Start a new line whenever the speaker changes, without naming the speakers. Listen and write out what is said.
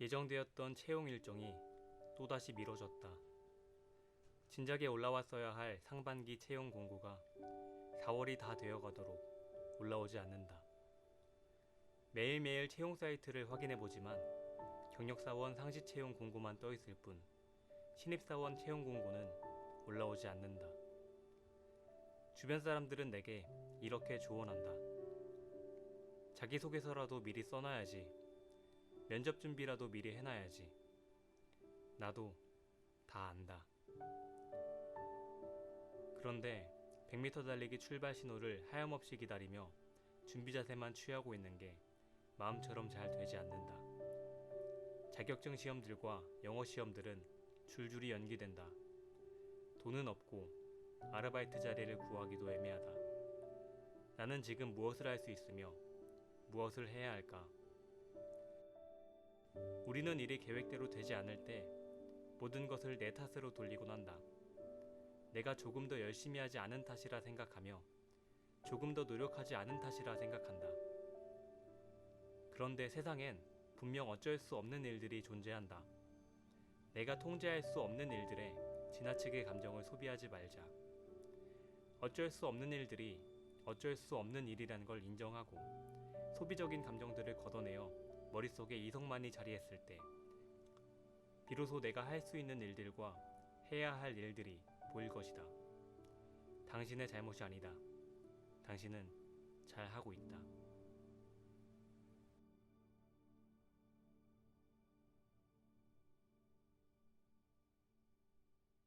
예정되었던 채용 일정이 또다시 미뤄졌다. 진작에 올라왔어야 할 상반기 채용 공고가 4월이 다 되어가도록 올라오지 않는다. 매일매일 채용 사이트를 확인해 보지만 경력사원 상시 채용 공고만 떠 있을 뿐 신입사원 채용 공고는 올라오지 않는다. 주변 사람들은 내게 이렇게 조언한다. 자기소개서라도 미리 써놔야지. 면접 준비라도 미리 해놔야지. 나도 다 안다. 그런데 100m 달리기 출발 신호를 하염없이 기다리며 준비 자세만 취하고 있는 게 마음처럼 잘 되지 않는다. 자격증 시험들과 영어 시험들은 줄줄이 연기된다. 돈은 없고 아르바이트 자리를 구하기도 애매하다. 나는 지금 무엇을 할 수 있으며 무엇을 해야 할까? 우리는 일이 계획대로 되지 않을 때 모든 것을 내 탓으로 돌리곤 한다. 내가 조금 더 열심히 하지 않은 탓이라 생각하며 조금 더 노력하지 않은 탓이라 생각한다. 그런데 세상엔 분명 어쩔 수 없는 일들이 존재한다. 내가 통제할 수 없는 일들에 지나치게 감정을 소비하지 말자. 어쩔 수 없는 일들이 어쩔 수 없는 일이라는 걸 인정하고 소비적인 감정들을 걷어내어 머릿속에 이성만이 자리했을 때 비로소 내가 할 수 있는 일들과 해야 할 일들이 보일 것이다. 당신의 잘못이 아니다. 당신은 잘 하고 있다.